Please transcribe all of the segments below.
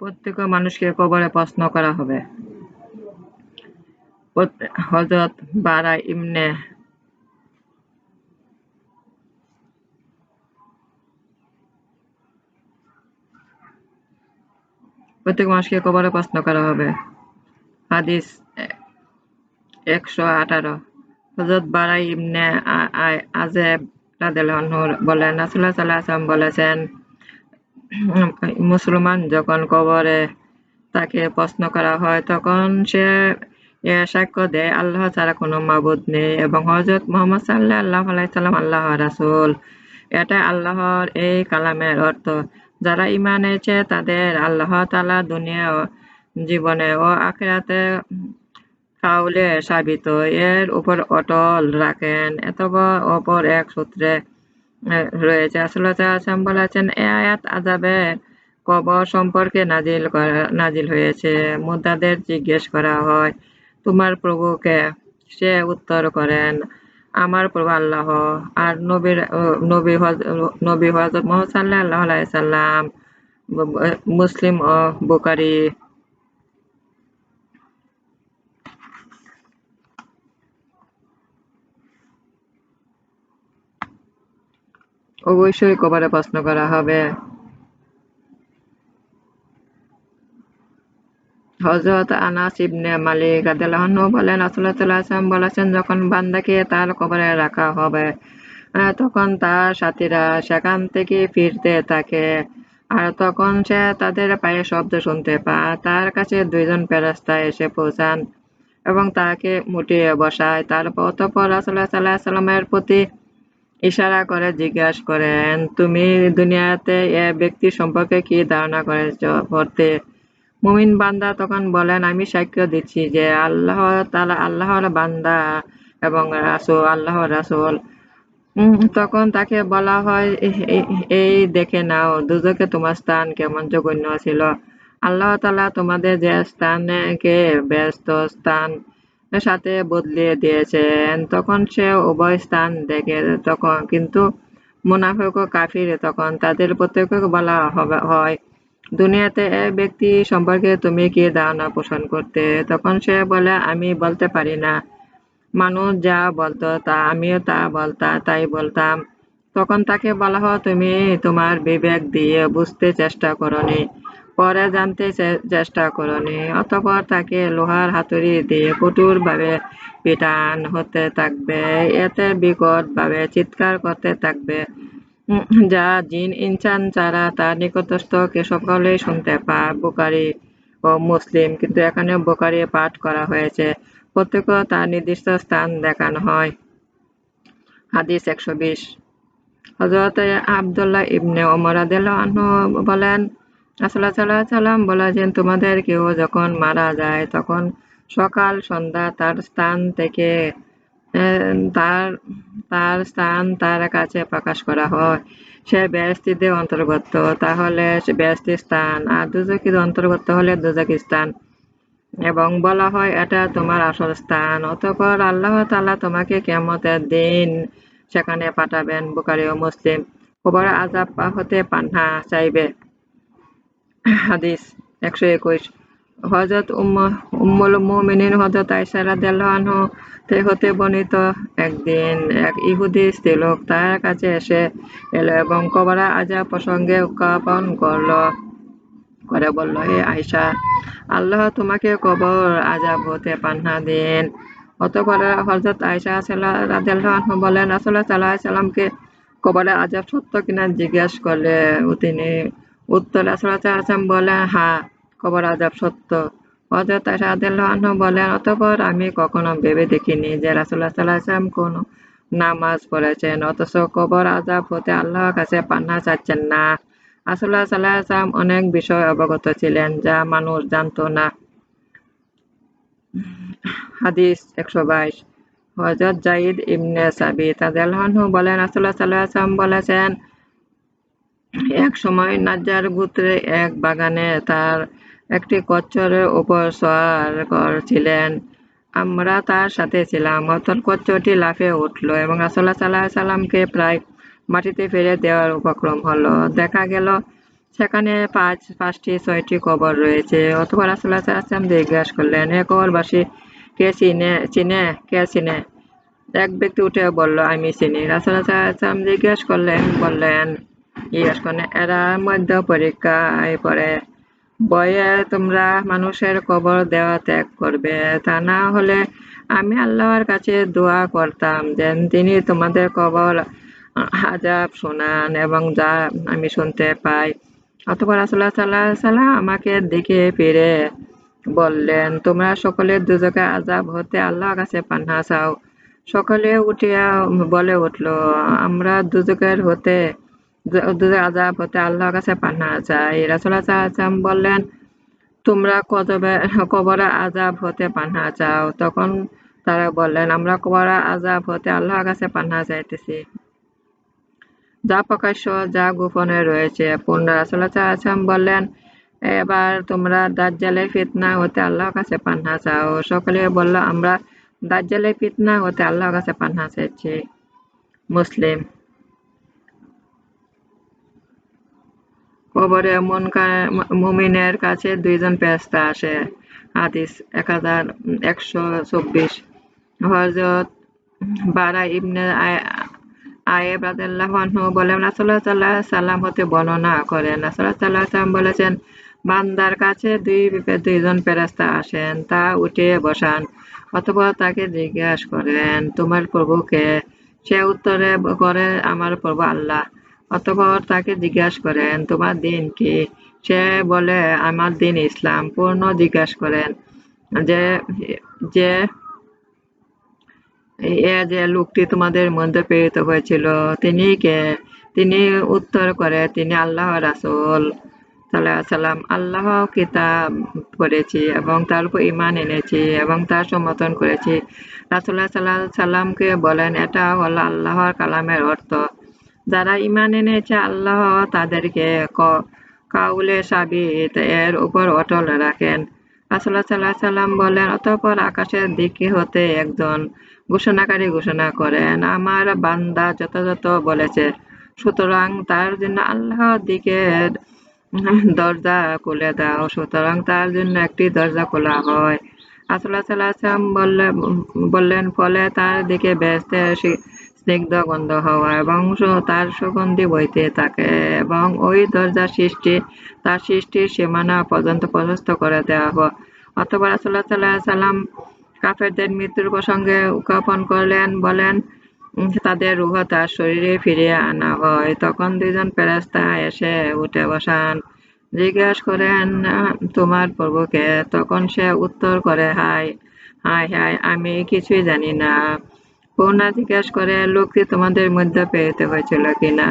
প্রত্যেক মানুষকে কবরে প্রশ্ন করা হবে। হযরত বারা ইবনে প্রত্যেক মানুষকে কবরে প্রশ্ন করা হবে। হাদিস একশো আঠারো। হযরত বারা ইবনে আজেব বলেন, রাসূলুল্লাহ সাল্লাল্লাহু আলাইহি বলেছেন মুসলমান যখন কবরে তাকে প্রশ্ন করা হয়, তখন সে সাক্ষ্য দেয়, আল্লাহ ছাড়া কোনো মাবুদ নেই এবং হজরত মোহাম্মদ সাল্লাহ আল্লাহ আলাইসাল্লাম আল্লাহ রাসুল। এটা আল্লাহর এই কালামের অর্থ। যারা ইমান এনেছে, তাদের আল্লাহ তালা দুনিয়া জীবনে ও আখেরাতে কাউলে সাবিত। এর উপর অটল রাখেন। অথবা অপর এক সূত্রে রয়েছে। আসলে বলেছেন, এ আয়াত আজাবে কবর সম্পর্কে নাজিল করা নাজিল হয়েছে। মুদাদের জিজ্ঞেস করা হয়, তোমার প্রভুকে সে উত্তর করেন, আমার প্রভু আল্লাহ। আর নবীর নবী নবী হজরত মোহাম্মদ সাল্লাহ সাল্লাম মুসলিম ও বুকারি অবশ্যই কবরে প্রশ্ন করা হবে। হযরত আনাস ইবনে মালিক রাদিয়াল্লাহু বলেন সাল্লাল্লাহু বলেছেন, যখন বান্দাকে তার কবরে রাখা হবে তখন তার সাথীরা সেখান থেকে ফিরতে থাকে। আর তখন সে তাদের পায়ে শব্দ শুনতে পায়। তার কাছে দুইজন ফেরেশতা এসে পৌঁছান এবং তাকে মুটিয়ে বসায়। তারপর অতঃপর রাসূলুল্লাহ সাল্লাল্লাহু সাল্লামের প্রতি ইশারা করে, জিজ্ঞাসা করেন, তুমি দুনিয়াতে এ ব্যক্তি সম্পর্কে কি ধারণা করেছ? করতে মুমিন বান্দা তখন বলেন, আমি সাক্ষ্য দিচ্ছি যে আল্লাহ তালা আল্লাহর বান্দা এবং রাসুল আল্লাহ রাসুল। তখন তাকে বলা হয় এই দেখে নাও, দুজকে তোমার স্থান কেমন জঘন্য ছিল। আল্লাহ তালা তোমাদের যে স্থানকে ব্যস্ত স্থান সাথে বদলিয়ে দিয়েছেন। তখন সে উভয় স্থান দেখে, তখন কিন্তু মুনাফেক ও কাফির তখন তাদের প্রত্যেককে বলা হয়, দুনিয়াতে এক ব্যক্তি সম্পর্কে তুমি কি ধারণা পোষণ করতে? তখন সে বলে, আমি বলতে পারি না। মানুষ যা বলতো তা, আমিও তা বলতাম তাই বলতাম। তখন তাকে বলা হয়, তুমি তোমার বিবেক দিয়ে বুঝতে চেষ্টা করনি। পরে জানতে চেষ্টা করনি। অতপর তাকে লোহার হাতুড়ি দিয়ে কঠোরভাবে পিটান হতে থাকবে। এতে বিকট ভাবে চিৎকার করতে থাকবে। যা জিন ইনসান ছাড়া তার নিকটস্থ নিকটস্থকে সকলেই শুনতে পায় বোকারি ও মুসলিম। কিন্তু এখানে বোকারি পাঠ করা হয়েছে। প্রত্যেক তার নির্দিষ্ট স্থান দেখানো হয়। হাদিস একশো বিশ। হজরত আবদুল্লাহ ইবনে ওমর বলেন রাসূলুল্লাহ সাল্লাল্লাহু সাল্লাম বলেছেন তোমাদের কেউ যখন মারা যায়, তখন সকাল সন্ধ্যা তার স্থান থেকে তার তার স্থান তার কাছে প্রকাশ করা হয়। সে ব্যস্তিদের অন্তর্গত তাহলে সে ব্যস্তি স্থান। আর দুজকির অন্তর্গত হলে দুজকি স্থান। এবং বলা হয়, এটা তোমার আসল স্থান। অতপর আল্লাহ তালা তোমাকে কেমতের দিন সেখানে পাঠাবেন বুকারি ও মুসলিম। খবর আজাব হতে পান্না চাইবে। হাদিস। একশো একুশ। হজরত উম্মুল মুমিনিন হজরত আয়সা রাদিয়াল্লাহু তে হতে বর্ণিত একদিন এক ইহুদি স্ত্রীলোক তার কাছে এসে এলো এবং কবরা আজা প্রসঙ্গে উৎকাপন করল। করে বলল, হে আয়সা আল্লাহ তোমাকে কবর আজাব হতে পান্না দিন। অতপর হজরত আয়সা রাদিয়াল্লাহু বলেন, রাসূলুল্লাহ সাল্লাল্লাহু আলাইহি সাল্লামকে কবরে আজাব সত্য কিনা জিজ্ঞাসা করলে তিনি উত্তর আসলাম বলেন হ্যাঁ কবর আজাব সত্য। বলেন, অতপর আমি কখনো ভেবে দেখিনি যে রাসুল্লাহ নামাজ পড়েছেন। অথচ কবর আজাব হতে কাছে পান্না চাচ্ছেন না। সাল্লাহাম অনেক বিষয় অবগত ছিলেন, যা মানুষ জানত না। হাদিস একশো বাইশ। হজরত জাইদ ইবনে সাবি তাদের বলেন রাসুল্লাহ সাল্লাহাম বলেছেন এক সময় নাজ্জার গোত্রে এক বাগানে তার একটি কচ্ছরের উপর সওয়ার করছিলেন। আমরা তার সাথে ছিলাম। অতল কচ্ছরটি লাফে উঠল এবং রাসূলুল্লাহ সাল্লাল্লাহু সাল্লামকে প্রায় মাটিতে ফেলে দেওয়ার উপক্রম হলো। দেখা গেল, সেখানে পাঁচ, পাঁচটি, ছয়টি কবর রয়েছে। অথবা রাসুল্লাহ সাল্লাম জিজ্ঞাসা করলেন এ কবরবাসী, কে চিনে চিনে, কে চিনে? এক ব্যক্তি উঠে বলল, আমি চিনি। রাসুল্লাহ সাল্লাম জিজ্ঞাসা করলেন, বললেন করলেন এরা মধ্য পরীক্ষায় পড়ে। বয়ে তোমরা মানুষের কবর দেওয়া ত্যাগ করবে। তা না হলে আমি আল্লাহর কাছে দোয়া করতাম যেন তিনি তোমাদের কবর আজাব শোনান এবং যা আমি শুনতে পাই। অথবা রাসুল্লাহ সাল্লাহ সাল্লাম আমাকে দেখে ফিরে বললেন, তোমরা সকলে দুজকে আজাব হতে আল্লাহর কাছে পান্না চাও। সকলে উঠিয়া বলে উঠল, আমরা দুজকের হতে আজাব হতে আল্লাহর কাছে পান্না চাই রাসুল্লাহ সাল্লাম বললেন, তোমরা কতবে কবরা আজাব হতে পান্না চাও তখন তারা বললেন, আমরা কবরা আজাব হতে আল্লাহর কাছে পান্না চাইতেছি যা প্রকাশ্য, যা গোপনে রয়েছে। পূর্ণ রাসুল্লাহ সাল্লাম বললেন, এবার তোমরা দাজ্জালের ফিতনা হতে আল্লাহর কাছে পান্না চাও সকলে বলল, আমরা দাজ্জালের ফিতনা হতে আল্লাহর কাছে পান্না চাইছি মুসলিম কবরে মন মুমিনের কাছে দুইজন পেস্তা আসে। হাদিস এক হাজার একশো চব্বিশ। হজরত বারা ইবনে আয়েব রাদিয়াল্লাহু আনহু সাল্লাল্লাহু আলাইহি সাল্লাম হতে বর্ণনা করেন। রাসূলুল্লাহ সাল্লাল্লাহু আলাইহি সাল্লাম বলেছেন, বান্দার কাছে দুই দুইজন ফেরেশতা আসেন, তা উঠে বসান, অথবা তাকে জিজ্ঞাসা করেন, তোমার প্রভুকে সে উত্তরে করে আমার প্রভু আল্লাহ। অথবা তাকে জিজ্ঞাসা করেন, তোমার দিন কি? সে বলে, আমার দিন ইসলাম পূর্ণ জিজ্ঞাসা করেন। যে যে, এ যে লোকটি তোমাদের মধ্যে প্রেরিত হয়েছিল, তিনি কে? তিনি উত্তর করে, তিনি আল্লাহ রাসুল সাল্লাম। আল্লাহ কিতাব করেছি এবং তার উপর ইমান এনেছি এবং তার সমর্থন করেছি। রাসুল্লাহ সাল্লাহ সাল্লামকে বলেন, এটা হলো আল্লাহর কালামের অর্থ। যারা ইমান এনেছে, আল্লাহ তাদেরকে কাউলে সাবিত এর উপর অটল রাখেন। রাসুল্লাহ সাল্লাহ সাল্লাম বলেন, অতঃপর আকাশের দিকে হতে একজন ঘোষণাকারী ঘোষণা করেন, আমার বান্দা যথাযথ বলেছে, সুতরাং তার জন্য আল্লাহর দিকে দরজা খুলে দাও, সুতরাং তার জন্য একটি দরজা খোলা হয়। আসল্লাহ সাল্লাম বললেন, ফলে তার দিকে ব্যস্ত স্নিগ্ধ গন্ধ হওয়া এবং তার সুগন্ধি বইতে থাকে এবং ওই দরজা সৃষ্টি, তার সৃষ্টির সীমানা পর্যন্ত প্রশস্ত করে দেওয়া হয় অথবা রাসুল্লাহ সাল্লাহ সাল্লাম কাফেরদের মৃত্যুর প্রসঙ্গে উত্থাপন করলেন, বলেন তাদের রুহ তার শরীরে ফিরিয়ে আনা হয়। তখন দুজন ফেরাস্তা এসে উঠে বসান, জিজ্ঞাস করেন, তোমার প্রভুকে? তখন সে উত্তর করে হাই হাই হাই আমি কিছুই জানি না। পূর্ণা জিজ্ঞাস করে, লোকটি তোমাদের মধ্যে পেতে হয়েছিল কিনা?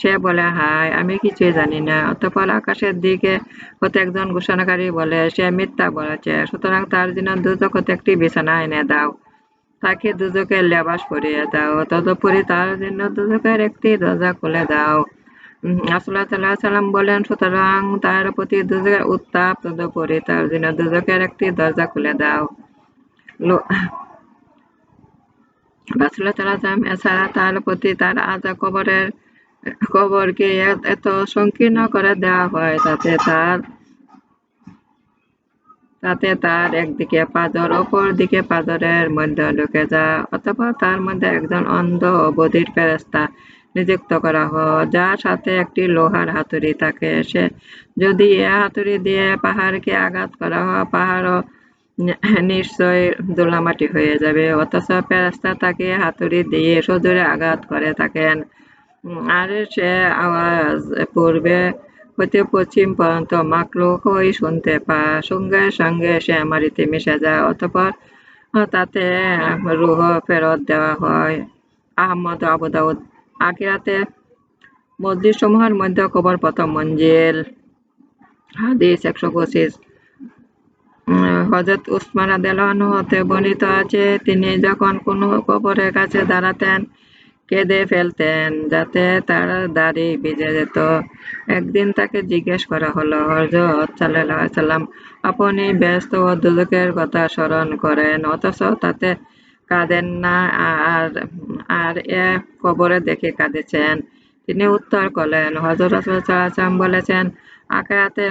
সে বলে হাই আমি কিছুই জানি না। অতপর আকাশের দিকে হতে একজন ঘোষণাকারী বলে, সে মিথ্যা বলেছে, সুতরাং তার জন্য দুজক হতে একটি বিছানা এনে দাও। তাকে দুজকের লেবাস পরিয়ে দাও, তদুপরি তার জন্য দুজকের একটি দরজা খুলে দাও। সাল্লাম বলেন, সুতরাং তার প্রতি দুজকের উত্তাপ, তদুপরি তার জন্য দুজকের একটি দরজা খুলে দাও। রাসুল্লাহ সাল্লাম এছাড়া তার প্রতি তার আজা কবরের, কবরকে এত সংকীর্ণ করে দেওয়া হয় তাতে তার তাতে তার একদিকে পাজর অপর দিকে পাজরের মধ্যে ঢুকে যা অথবা তার মধ্যে একজন অন্ধ বধির ফেরস্তা নিযুক্ত করা হয়, যার সাথে একটি লোহার হাতুড়ি থাকে। সে যদি এ হাতুড়ি দিয়ে পাহাড়কে আঘাত করা হয়, পাহাড়ও নিশ্চয় দোলামাটি হয়ে যাবে। অথচ ফেরস্তা তাকে হাতুড়ি দিয়ে সজোরে আঘাত করে থাকেন। আর সে আওয়াজ পূর্বে হতে পশ্চিম পর্যন্ত মাকলুকই শুনতে পা সঙ্গে সঙ্গে সে মারিতে মিশে যায়। অতপর তাতে রুহ ফেরত দেওয়া হয়। আহমদ আবুদাউদ আকিরাতে মসজিদ সমূহের মধ্যে কবর প্রথম মঞ্জিল। হাদিস একশো পঁচিশ। হজরত উসমান আদেলান হতে বর্ণিত আছে, তিনি যখন কোনো কবরের কাছে দাঁড়াতেন, কেঁদে ফেলতেন যাতে তার দাড়ি ভিজে যেত। একদিন তাকে জিজ্ঞেস করা হলো হজরত সাল্লাহ সাল্লাম, আপনি ব্যস্ত ও দুদকের কথা স্মরণ করেন, অথচ তাতে কাঁদেন না, আর আর এ কবরে দেখে কাঁদেছেন। তিনি উত্তর করলেন হজরত রাসুল বলেছেন আখেরাতে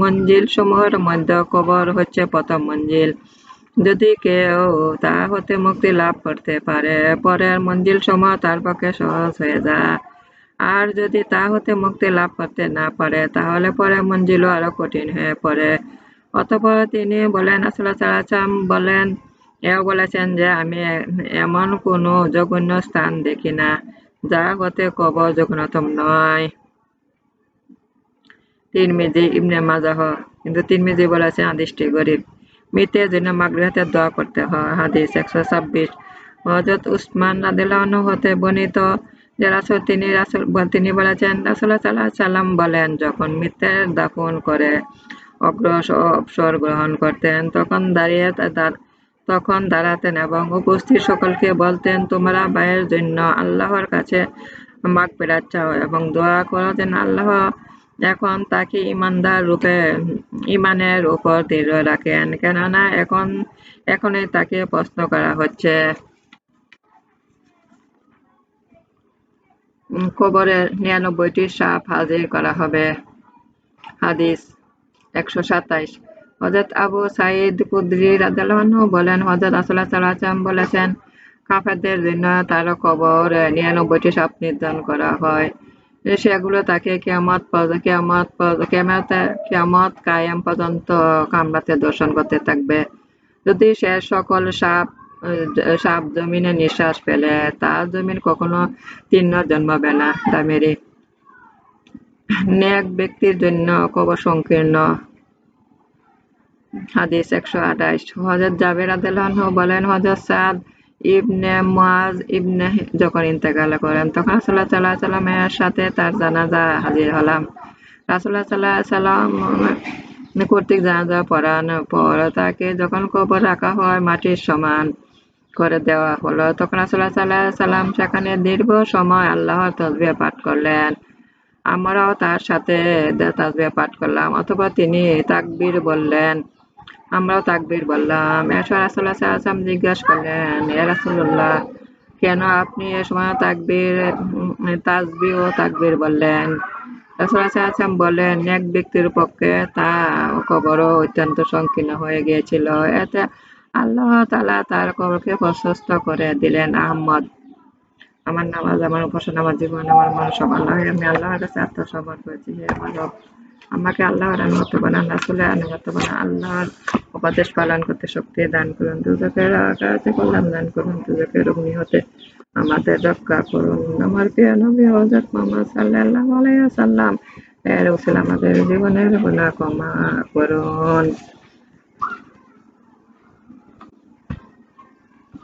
মঞ্জিল সমূহের মধ্যে কবর হচ্ছে প্রথম মঞ্জিল। যদি কেউ তা হতে মুক্তি লাভ করতে পারে পরের মঞ্জিল সমূহ তার পক্ষে সহজ হয়ে যায়। আর যদি তা হতে মুক্তি লাভ করতে না পারে, তাহলে পরে মঞ্জিলও আরও কঠিন হয়ে পড়ে। অতপর তিনি বলেন আসলে চালাচাম বলেন, এও বলেছেন যে, আমি এমন কোনো জঘন্য স্থান দেখি না, যা হতে কবর জঘন্যতম নয়। তিরমিজি ইবনে মাজাহ। কিন্তু তিরমিজি বলেছেন হাদিসটি গরিব। মৃতের জন্য মাগরিহাতে দোয়া করতে হয়। হাদিস একশো ছাব্বিশ। হজরত উসমান রাদিল্লাহ হতে বর্ণিত যে রাসুল, তিনি রাসুল তিনি বলেছেন রাসুল্লাহ সাল্লাহ সাল্লাম বলেন, যখন মৃতের দাফন করে অগ্রস, অবসর গ্রহণ করতেন, তখন দাঁড়িয়ে তখন দাঁড়াতেন এবং উপস্থিত সকলকে বলতেন, তোমরা ভাইয়ের জন্য আল্লাহর কাছে মাগ ফেরাত এবং দোয়া করো যেন আল্লাহ এখন তাকে ইমানদার রূপে ইমানের উপর দৃঢ় রাখেন। কেননা এখন, এখনই তাকে প্রশ্ন করা হচ্ছে কবরে নিরানব্বইটি সাপ হাজির করা হবে। হাদিস একশো সাতাইশ। হজরত আবু সাইদ কুদ্রি রাজু বলেন হজরত আসল্লাহ সাল্লাম বলেছেন, কাফেরদের জন্য তার কবর নিরানব্বইটি সাপ নির্ধারণ করা হয়। সেগুলো তাকে কেয়ামত কেয়ামত কেয়ামত কেয়ামত কায়াম পর্যন্ত কামড়াতে দর্শন করতে থাকবে। যদি সে সকল সাপ সাপ জমিনে নিঃশ্বাস ফেলে, তার জমিন কখনো তিন জন্মাবে না। দামেরি। নেক ব্যক্তির জন্য কবর সংকীর্ণ। হাদিস একশো আঠাইশ হজরত জাবের আদালহ বলেন হজরত সাদ ইবনে মুয়াজ ইবনে যখন ইন্তেকাল করেন, তখন রাসূলুল্লাহ সাল্লাল্লাহু আলাইহি সাল্লামের সাথে তার জানাজা হাজির হলাম। রাসূলুল্লাহ সাল্লাল্লাহু আলাইহি সাল্লাম কর্তৃক জানাজা পড়ানোর পর তাকে যখন কবর রাখা হয়, মাটির সমান করে দেওয়া হলো। তখন রাসূলুল্লাহ সাল্লাল্লাহু আলাইহি সাল্লাম সেখানে দীর্ঘ সময় আল্লাহর তাসবিহ পাঠ করলেন। আমরাও তার সাথে তাসবিহ পাঠ করলাম, অথবা তিনি তাকবীর বললেন। আমরাও তাকবীর বললাম। এরপর রাসূলুল্লাহ সাল্লাল্লাহু জিজ্ঞাসা করলেন, এ রাসূলুল্লাহ, কেন আপনি এ সময় তাকবীর তাসবিহ ও তাকবীর বললেন? বললেন এক ব্যক্তির পক্ষে তা কবরও অত্যন্ত সংকীর্ণ হয়ে গিয়েছিল। এতে আল্লাহ তাআলা তার কবরকে প্রশস্ত করে দিলেন আহমদ। আমার নামাজ, আমার উপাসনা, আমার জীবন, আমার মন সব আল্লাহ আমি আল্লাহর কাছে আত্মসমর্পণ করেছি, হে আমার আমাকে আল্লাহর আনুগত্য বানান, রাসুলের আনুগত্য বানান, আল্লাহর উপদেশ পালন করতে শক্তি দান করুন কল্যাণ দান করুন দুজকের অগ্নি হতে আমাদের রক্ষা করুন। আমার প্রিয় নবী হজরত মোহাম্মদ সাল্লাল্লাহু আলাইহি ওয়াসাল্লাম, এর উসিলা আমাদের জীবনের গুনাহ ক্ষমা করুন।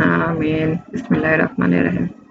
আমিন। বিসমিল্লাহির রহমানির রহিম।